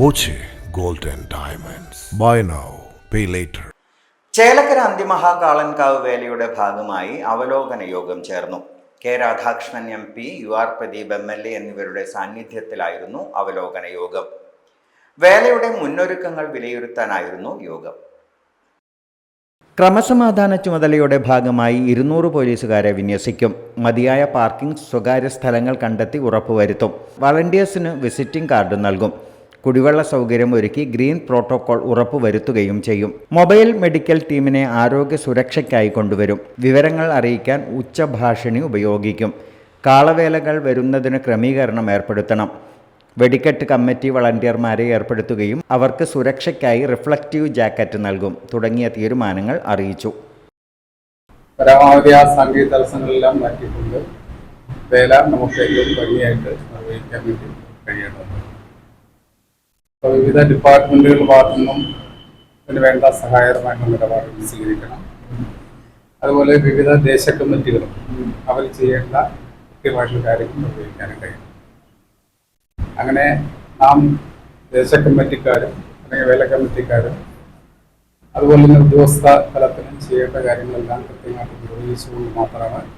Boche gold and Diamonds. Buy now, pay later. Chelakkara Anthimahakalankavu വേലയുടെ ഭാഗമായി അവലോകന യോഗം ചേർന്നു. K Radhakrishnan M P U R Pradeep M L A എന്നിവരുടെ സാന്നിധ്യത്തിലായിരുന്നു അവലോകന യോഗം. വേലയുടെ മുന്നൊരുക്കങ്ങൾ വിലയിരുത്താനായിരുന്നു യോഗം. ക്രമസമാധാന ചുമതലയുടെ ഭാഗമായി ഇരുന്നൂറ് പോലീസുകാരെ വിന്യസിക്കും. മതിയായ പാർക്കിംഗ് സ്വകാര്യ സ്ഥലങ്ങൾ കണ്ടെത്തി ഉറപ്പുവരുത്തും. വളണ്ടിയേഴ്സിന് വിസിറ്റിംഗ് കാർഡ് നൽകും. കുടിവെള്ള സൗകര്യം ഒരുക്കി ഗ്രീൻ പ്രോട്ടോകോൾ ഉറപ്പുവരുത്തുകയും ചെയ്യും. മൊബൈൽ മെഡിക്കൽ ടീമിനെ ആരോഗ്യ സുരക്ഷയ്ക്കായി കൊണ്ടുവരും. വിവരങ്ങൾ അറിയിക്കാൻ ഉച്ചഭാഷിണി ഉപയോഗിക്കും. കാളവേലകൾ വരുന്നതിന് ക്രമീകരണം ഏർപ്പെടുത്തണം. വെടിക്കെട്ട് കമ്മിറ്റി വളണ്ടിയർമാരെ ഏർപ്പെടുത്തുകയും അവർക്ക് സുരക്ഷയ്ക്കായി റിഫ്ലക്റ്റീവ് ജാക്കറ്റ് നൽകും തുടങ്ങിയ തീരുമാനങ്ങൾ അറിയിച്ചു. പരമാവധി ആ സാങ്കേതിക തടസ്സങ്ങളെല്ലാം മാറ്റിയിട്ടുണ്ട് വേല നമുക്ക് ഏറ്റവും ഭംഗിയായിട്ട് നിർവഹിക്കാൻ വേണ്ടി കഴിയേണ്ടതുണ്ട്. വിവിധ ഡിപ്പാർട്ട്മെന്റുകൾ ഭാഗത്തു നിന്നും ഇതിന് വേണ്ട സഹായകരമായിട്ടുള്ള നിലപാടുകൾ സ്വീകരിക്കണം. അതുപോലെ വിവിധ ദേശ കമ്മിറ്റികളും അവർ ചെയ്യേണ്ട കൃത്യമായിട്ടുള്ള കാര്യങ്ങൾ നിർവഹിക്കാനും കഴിയും. അങ്ങനെ നാം ദേശ കമ്മിറ്റിക്കാരും അല്ലെങ്കിൽ വേല കമ്മിറ്റിക്കാരും അതുപോലെ തന്നെ ഉദ്യോഗസ്ഥ തലത്തിലും ചെയ്യേണ്ട കാര്യങ്ങളെല്ലാം കൃത്യമായിട്ട് നിർവഹിച്ചുകൊണ്ട് മാത്രമാണ്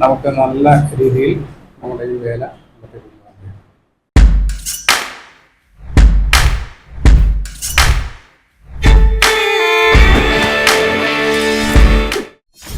നമുക്ക് നല്ല രീതിയിൽ നമ്മുടെ ഈ വേല നടത്തി